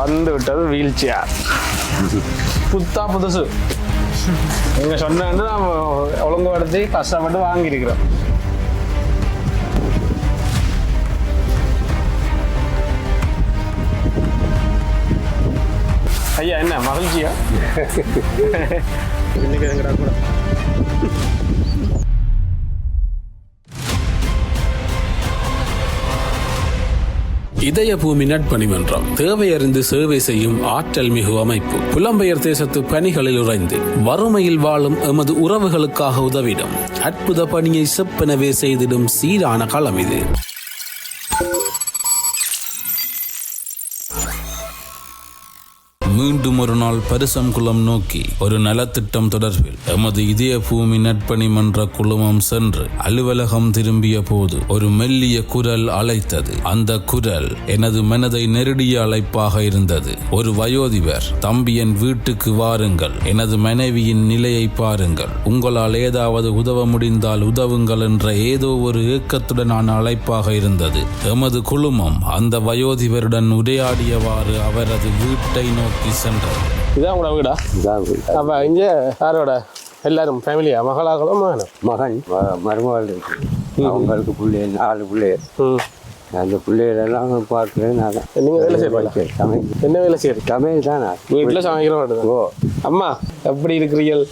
வந்து விட்டது wheel chair Buddha புதுசு. நீங்க சொன்ன நம்ம ஒழுங்குபடுத்தி கஷ்டப்பட்டு வாங்கியிருக்கிறோம். ஐயா என்ன மகிழ்ச்சியா? இன்னைக்கு எங்கடா கூட? இதய பூமி நட்பணிமன்றம் தேவையறிந்து சேவை செய்யும் ஆற்றல் மிகு அமைப்பு. புலம்பெயர் தேசத்து பணிகளில் உறைந்து வறுமையில் வாழும் எமது உறவுகளுக்காக உதவிடும். அற்புத பணியை செப்பனவே செய்திடும் சீரான களம் இது. மீண்டும் ஒரு நாள் பரிசங்குளம் நோக்கி ஒரு நலத்திட்டம் தொடர்பில் எமது இதய பூமி நட்பணி மன்ற குழுமம் சென்று அலுவலகம் திரும்பிய போது ஒரு மெல்லிய குரல் அழைத்தது. அந்த குரல் எனது மனதை நெருடிய அழைப்பாக இருந்தது. ஒரு வயோதிபர் தம்பி என் வீட்டுக்கு வாருங்கள். எனது மனைவியின் நிலையை பாருங்கள். உங்களால் ஏதாவது உதவ முடிந்தால் உதவுங்கள் என்ற ஏதோ ஒரு ஏக்கத்துடனான அழைப்பாக இருந்தது. எமது குழுமம் அந்த வயோதிபருடன் உரையாடியவாறு அவரது வீட்டை நோக்கி சென்றது இதான் உங்களோட வீடா? இதான் வீடு. அப்ப இங்க யாரோட? எல்லாரும் ஃபேமிலியா மகளாகளும் மகனும்? மகன் ம- மருமகள் இருக்கு. அவங்களுக்கு பிள்ளை நாலு பிள்ளைகள் ம். அந்த பிள்ளைகளெல்லாம் பார்க்குறது நான். தான் நீங்க வேலை செய்யறீங்களா? சமையல் என்ன வேலை செய்யறீங்க? சமையல் தான் நான். வீட்டுல சமைக்கிற மட்டும் ஓ. அம்மா எப்படி இருக்கிறீர்கள்?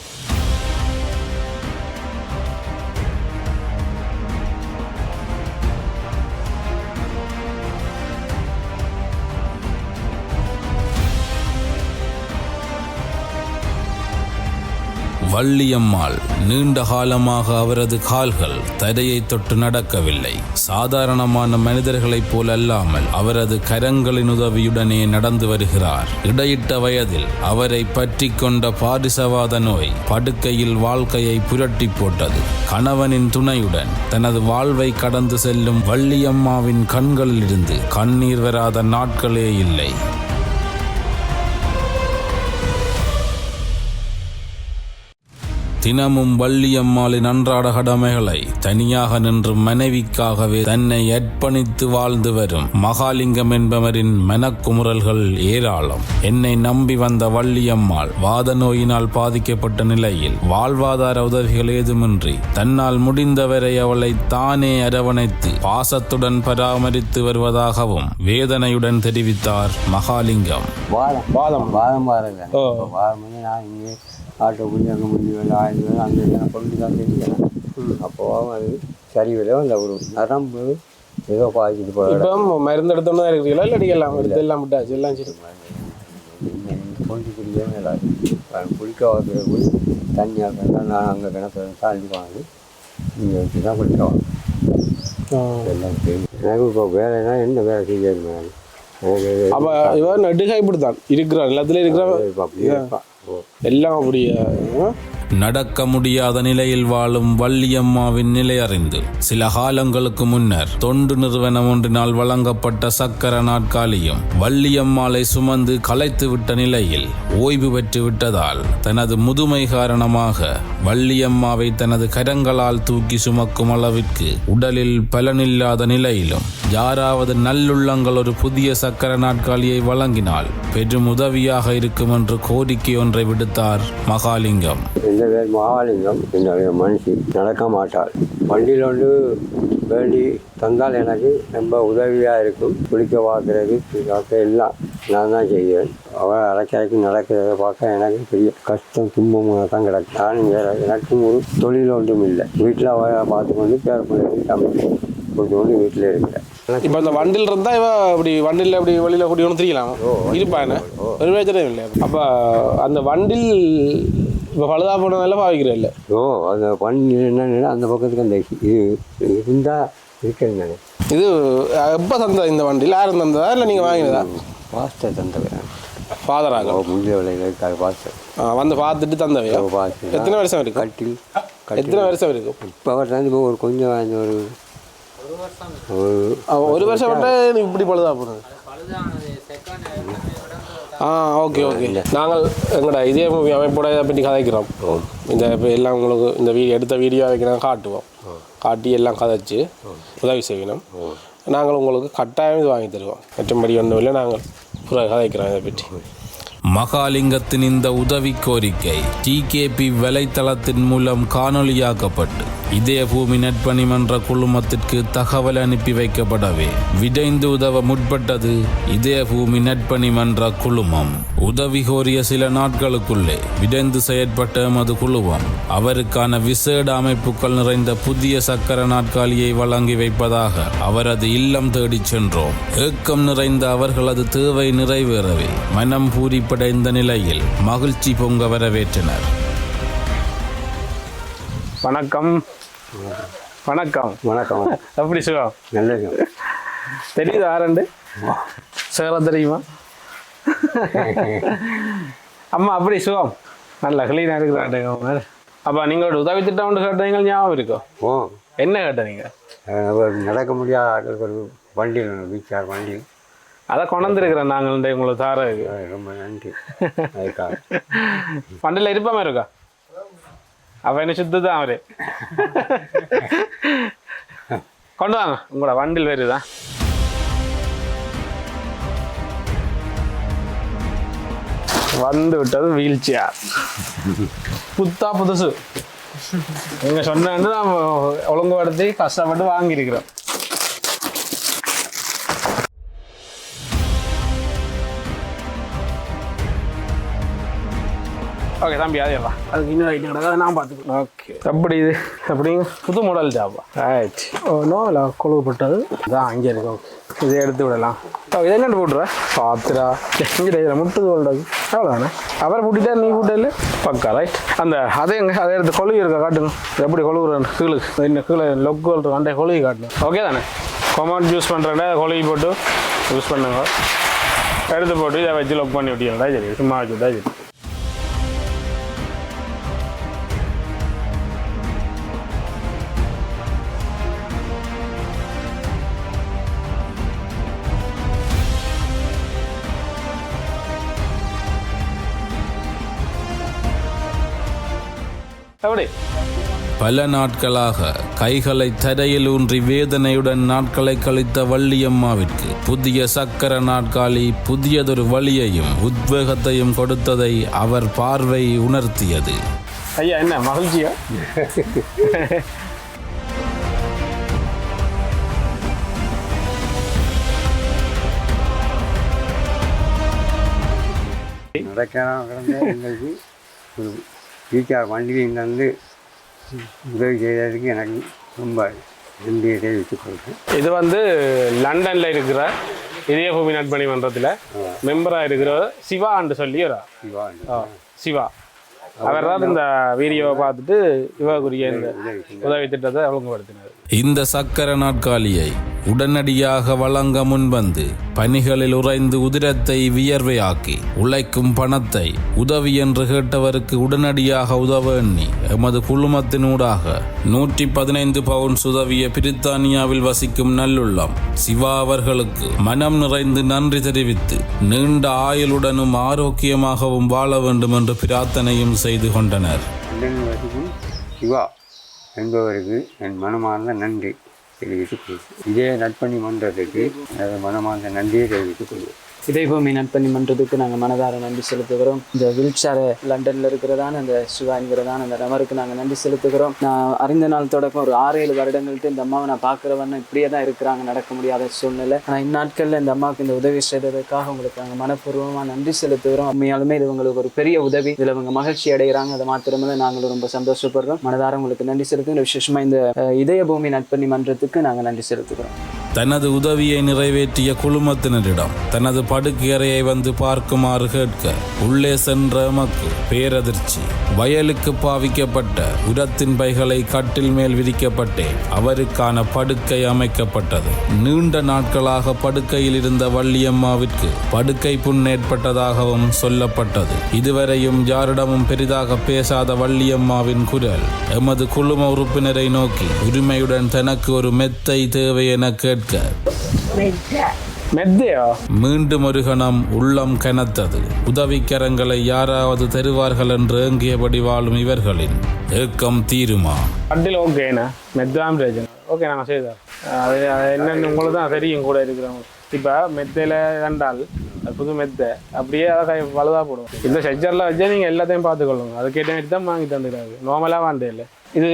வள்ளியம்மாள் நீண்ட காலமாக அவரது கால்கள் தரையை தொட்டு நடக்கவில்லை. சாதாரணமான மனிதர்களைப் போல் அல்லாமல் அவரது கரங்களின் உதவியுடனே நடந்து வருகிறார். இடையிட்ட வயதில் அவரை பற்றி கொண்ட பாரிசவாத நோய் படுக்கையில் வாழ்க்கையை புரட்டி போட்டது. கணவனின் துணையுடன் தனது வாழ்வை கடந்து செல்லும் வள்ளியம்மாவின் கண்களிலிருந்து கண்ணீர் வராத நாட்களே இல்லை. தினமும் வள்ளியம்மாளின் அன்றாட கடமைகளை தனியாக நின்று மனைவிக்காகவே தன்னை அர்ப்பணித்து வாழ்ந்து வரும் மகாலிங்கம் என்பவரின் மனக்குமுறல்கள் ஏராளம் என்னை நம்பி வந்த வள்ளியம்மாள் வாத நோயினால் பாதிக்கப்பட்ட நிலையில் வாழ்வாதார உதவிகள் ஏதுமின்றி தன்னால் முடிந்தவரை அவளை தானே அரவணைத்து பாசத்துடன் பராமரித்து வருவதாகவும் வேதனையுடன் தெரிவித்தார் மகாலிங்கம் வாதம். இப்போ வாரம் வந்து நான் இங்கே ஆட்டோ புள்ளி அங்கே முந்தி வேலை ஆயுத வேலை அங்கே வேலை கொண்டு தான் தெரிஞ்சேன் அப்போ அது சரிவில் அந்த ஒரு நரம்பு ஏதோ பாதிச்சுட்டு இப்போ மருந்து எடுத்தோன்னு தான் இருக்கிறீங்களா இல்லாட்டி எல்லாம் எடுத்து எல்லாம் விட்டாச்சு. எல்லாம் சரி. கொண்டு குடிக்கவே மேலாது குளிக்க வைக்கிற போய் தண்ணியாக நான் அங்கே கிணத்துல தாண்டி வாங்கி இங்கே வச்சு தான் குளிக்க எல்லாம் தெரியும். எனக்கு இப்போ வேலைனா என்ன வேலை செய்யணும் எனக்கு அப்ப இவன் நடுகை இப்படித்தான். இருக்கிறான். எல்லாத்துலயும் அப்படியே இருப்பான். எல்லாம் அப்படியே நடக்க முடியாத நிலையில் வாழும் வள்ளியம்மாவின் நிலை அறிந்து சில காலங்களுக்கு முன்னர் தொண்டு நிறுவனம் ஒன்றினால் வழங்கப்பட்ட சக்கர நாட்காலியும் வள்ளியம்மாளை சுமந்து கலைத்துவிட்ட நிலையில் ஓய்வு பெற்று விட்டதால் தனது முதுமை காரணமாக வள்ளியம்மாவை தனது கரங்களால் தூக்கி சுமக்கும் அளவிற்கு உடலில் பலனில்லாத நிலையிலும் யாராவது நல்லுள்ளங்கள் ஒரு புதிய சக்கர நாட்காலியை வழங்கினால் பெரும் உதவியாக இருக்கும் என்று கோரிக்கை ஒன்றை விடுத்தார் மகாலிங்கம். இந்த பேர் மகாலிங்கம் என்னுடைய மனுஷி நடக்க மாட்டாள். வண்டியில் வந்து வேண்டி தந்தால் எனக்கு ரொம்ப உதவியாக இருக்கும். குளிக்க பார்க்குறது பார்க்க எல்லாம் நான் தான் செய்வேன். அவள் அரைக்காய்க்கு நடக்கிறத பார்க்க எனக்கு பெரிய கஷ்டம் துன்பமாக தான் கிடக்கு. நானும் வேறு எனக்கும் ஒரு தொழில் ஒன்றும் இல்லை. வீட்டில் அவளை பார்த்து கொண்டு பேர பிள்ளைகள் தமிழ் கொடுத்து கொண்டு வீட்டில் இருக்கிறேன் இப்ப இந்த வண்டில் இருந்தா இவ அப்படி வண்டில அப்படி வெளியில கூட்டி ஒன்று தெரியலாம் இருப்பா என்ன? ஒரு பிரச்சனையும் இல்லை. அப்ப அந்த வண்டில் இப்ப பழுதா போனதால பாவிக்கிறேன் இல்லை. ஓ அந்த பண்ணி என்னன்னா அந்த பக்கத்துக்கு அந்த இது இருந்தால் இருக்கிறேன் நான். இது எப்போ தந்தது இந்த வண்டியில்? யாரும் தந்ததா? இல்லை நீங்கள் வாங்கினதா? பாஸ்டர் தந்தவன் ஃபாதராக முந்தைய விலைகளுக்காக பாஸ்டர். வந்து பார்த்துட்டு தந்தவையா? பாஸ்டர். எத்தனை வருஷம் இருக்கு? கட்டில் எத்தனை வருஷம் இருக்கும் இப்போ அவர் இப்போ ஒரு கொஞ்சம் ஒரு ஒரு வருஷம் மட்டும் இப்படி பழுதா போனது? ஆ ஓகே ஓகே நாங்கள் எங்கடா இதே மூவி அமைப்போட இதை பற்றி கதைக்கிறோம். இந்த இப்போ எல்லாம் உங்களுக்கு இந்த வீடியோ எடுத்த வீடியோ வைக்கிறோம் காட்டுவோம். காட்டி எல்லாம் கதைச்சு உதவி செய்யணும். நாங்கள் உங்களுக்கு கட்டாயம் இது வாங்கி தருவோம். மற்றபடி ஒன்றும் இல்லை நாங்கள் புற கதைக்கிறேன் இதை பற்றி. மகாலிங்கத்தின் இந்த உதவி கோரிக்கை டிகேபி வலைத்தளத்தின் மூலம் காணொளியாக்கப்பட்டு இதயபூமி நட்பணி மன்ற குழுமத்திற்கு தகவல் அனுப்பி வைக்கப்படவே விடைந்து உதவ முற்பட்டது இதயபூமி நட்பணி மன்ற குழுமம். உதவி கோரிய சில நாட்களுக்குள்ளே விடைந்து செயற்பட்ட எமது குழுமம் அவருக்கான விசேட அமைப்புகள் நிறைந்த புதிய சக்கர நாட்காலியை வழங்கி வைப்பதாக அவரது இல்லம் தேடிச் சென்றோம். ஏக்கம் நிறைந்த அவர்களது தேவை நிறைவேறவே மனம் பூரிப்படைந்த நிலையில் மகிழ்ச்சி பொங்க வரவேற்றனர். வணக்கம். வணக்கம். வணக்கம். எப்படி சுகம்? நல்லது. தெரியுது ஆரண்டு? சேரம் தெரியுமா? அம்மா அப்படி சுகம்? நல்ல கிளீனாக இருக்கிறாங்க அப்போ நீங்களோட உதவி திட்டம் ஒன்று கேட்டீங்க ஞாபகம் இருக்கோ? ஓ. என்ன கேட்டீங்க? நடக்க முடியாத ஆட்களுக்கு ஒரு வண்டி வீச்சார் வண்டி அதை கொண்டிருக்கிறேன் நாங்கள் உங்களை தாரதுக்கு அஹ் ரொம்ப நன்றி. வண்டியில் இருப்பாம இருக்கா? அவ என்ன சுத்து தான் அவரு. கொண்டு வாங்க. உங்களோட வண்டில் வருதா? வந்து விட்டது வீல் சேர் புத்தா புதுசு. நீங்க சொன்னு நம்ம ஒழுங்குபடுத்தி கஷ்டப்பட்டு வாங்கியிருக்கிறோம். ஓகே தம்பி அதே வா. அதுக்கு இன்னொரு ஐட்டம் கிடக்காது நான் பார்த்துக்கிறேன். ஓகே எப்படி இது? அப்படிங்க புது மாடல் ஜாப்பா ரைட் ஓ நோ இல்லை கொழுவுப்பட்டது. இதான் அங்கே இருக்கு. ஓகே இதை எடுத்து விடலாம். ஓ இதை என்ன போட்டுற பாத்திரா இங்கே இதில் முட்டுது கொள்றது அவ்வளோதானே அவரை பூட்டிட்டா நீ பூட்டல பக்கா ரைட் அந்த அதை எங்க? அதை எடுத்து கொழுவி இருக்கா காட்டுங்க. எப்படி கொழுவுறேன் கீழு இன்னும் கீழே லொக்கு அந்த கொழுவி காட்டணும் ஓகே தானே? கொமாண்ட் யூஸ் பண்ணுறேன் கொழுவி போட்டு யூஸ் பண்ணுங்க. எடுத்து போட்டு இதை வச்சு லொக் பண்ணி விட்டீங்களா சரி சும்மா வச்சுட்டா சரி. எப்படி பல நாட்களாக கைகளை தரையில் ஊன்றி வேதனையுடன் நாட்களை கழித்த வள்ளியம்மாவிற்கு புதிய சக்கர நாட்காலி புதியதொரு வழியையும் உத்வேகத்தையும் கொடுத்ததை அவர் பார்வை உணர்த்தியது. ஐயா என்ன மகிழ்ச்சியா? நடக்கலாம் கிடந்த எங்களுக்கு ஒரு வீச்சார் வண்டியில் வந்து உதவி செய்ததுக்கு எனக்கு ரொம்ப நன்றியை தெரிவித்துக் கொள்கிறேன். இது வந்து லண்டன்ல இருக்கிற இதயபூமி நட்பணி மன்றத்தில் மெம்பராக இருக்கிற சிவான்னு சொல்லி ஒரு ஆள். சிவா ஆ, சிவா. அவர் தான் இந்த வீடியோவை பார்த்துட்டு இவருக்குரிய இந்த உதவி திட்டத்தை ஒழுங்குபடுத்தினார் இந்த சக்கர நாட்காலியை உடனடியாக வழங்க முன்வந்து பணிகளில் உறைந்து உதிரத்தை வியர்வையாக்கி உழைக்கும் பணத்தை உதவி என்று கேட்டவருக்கு உடனடியாக உதவ எண்ணி எமது குழுமத்தினூடாக நூற்றி பதினைந்து பவுன்ஸ் உதவிய பிரித்தானியாவில் வசிக்கும் நல்லுள்ளம் சிவா அவர்களுக்கு மனம் நிறைந்து நன்றி தெரிவித்து நீண்ட ஆயுளுடனும் ஆரோக்கியமாகவும் வாழ வேண்டும் என்று பிரார்த்தனையும் செய்து கொண்டனர். சிவா என்பவருக்கு என் மனமார்ந்த நன்றி. தெரிவித்துக் கொள்வோம் இதே நட்பணி மன்றத்துக்கு மனமார்ந்த நன்றியை தெரிவித்துக் கொள்வோம் இதயபூமி நட்பணி மன்றத்துக்கு நாங்கள் மனதார நன்றி செலுத்துகிறோம். இந்த வீல்சேரை லண்டனில் இருக்கிறதான அந்த சிவா என்கிறதான அந்த நபருக்கு நாங்கள் நன்றி செலுத்துகிறோம். நான் அறிந்த நாள் தொடக்கம் ஒரு ஆறு ஏழு வருடங்கள்ட்டு இந்த அம்மாவை நான் பார்க்குறவன்னு இப்படியே தான் இருக்கிறாங்க நடக்க முடியாத சூழ்நிலை. ஆனால் இந்நாட்களில் இந்த அம்மாவுக்கு இந்த உதவி செய்ததற்காக உங்களுக்கு நாங்கள் மனப்பூர்வமாக நன்றி செலுத்துகிறோம். உண்மையாலுமே இது உங்களுக்கு ஒரு பெரிய உதவி. இதில் அவங்க மகிழ்ச்சி அடைகிறாங்க. அதை மாத்திரமே நாங்களும் ரொம்ப சந்தோஷப்படுறோம். மனதார உங்களுக்கு நன்றி செலுத்துகிறோம். விசேஷமாக இந்த இதய இதயபூமி நட்பணி மன்றத்துக்கு நாங்கள் நன்றி செலுத்துகிறோம். தனது உதவியை நிறைவேற்றிய குழுமத்தினரிடம் தனது படுக்கையறையை வந்து பார்க்குமாறு கேட்க உள்ளே சென்ற எமக்கு பேரதிர்ச்சி. வயலுக்கு பாவிக்கப்பட்ட உரத்தின் பைகளை கட்டில் மேல் விரிக்கப்பட்டே அவருக்கான படுக்கை அமைக்கப்பட்டது. நீண்ட நாட்களாக படுக்கையில் இருந்த வள்ளியம்மாவிற்கு படுக்கை புண் ஏற்பட்டதாகவும் சொல்லப்பட்டது. இதுவரையும் யாரிடமும் பெரிதாக பேசாத வள்ளியம்மாவின் குரல் எமது குழும உறுப்பினரை நோக்கி உரிமையுடன் தனக்கு ஒரு மெத்தை தேவை என கேட்டு மெத்தையா? மீண்டும் ஒரு கணம் உள்ளம் கனத்தது. உதவிக்கரங்களை யாராவது தருவார்கள் என்று ஏங்கியபடி வாழும் இவர்களின் ஏக்கம் தீருமா? கட்டில் ஓகேண்ணா மெத்தாம் பிரச்சனை ஓகே நாங்கள் செய்தோம் அது என்னென்னு உங்களுக்கு தான் தெரியும் கூட இருக்கிறவங்க. இப்போ மெத்தையில் கண்டால் புது மெத்தை. அப்படியே அதை வலுதாக போடும். இந்த ஷெஜரில் வச்சே நீங்கள் எல்லாத்தையும் பார்த்துக்கொள்ளுங்க. அது கேட்ட மாதிரி தான் வாங்கி தந்துடாது நார்மலாக வாண்டே இல்லை. இது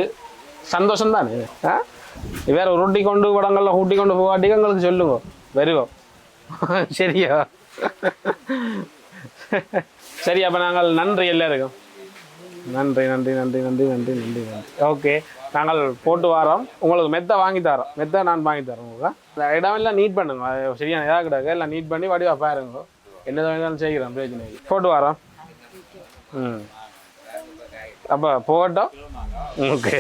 சந்தோஷம் தானே ஆ? வேற உருட்டி கொண்டு படங்களில் ஊட்டி கொண்டு போகாட்டிக்கு எங்களுக்கு சொல்லுங்க வருவோம் சரியா சரி அப்போ நாங்கள் நன்றி எல்லாருக்கும் நன்றி நன்றி நன்றி நன்றி நன்றி நன்றி நன்றி ஓகே நாங்கள் போட்டு வரோம் உங்களுக்கு மெத்தை வாங்கி தரோம் மெத்தை நான் வாங்கி தரோம் உங்களுக்கு இடமெல்லாம் நீட் பண்ணுங்க சரியான இதாக கிடக்கு எல்லாம் நீட் பண்ணி வடிவா பாருங்க என்ன வேணாலும் செய்கிறோம் பிரச்சனை போட்டு வரோம் ம் அப்போ போகட்டும் ஓகே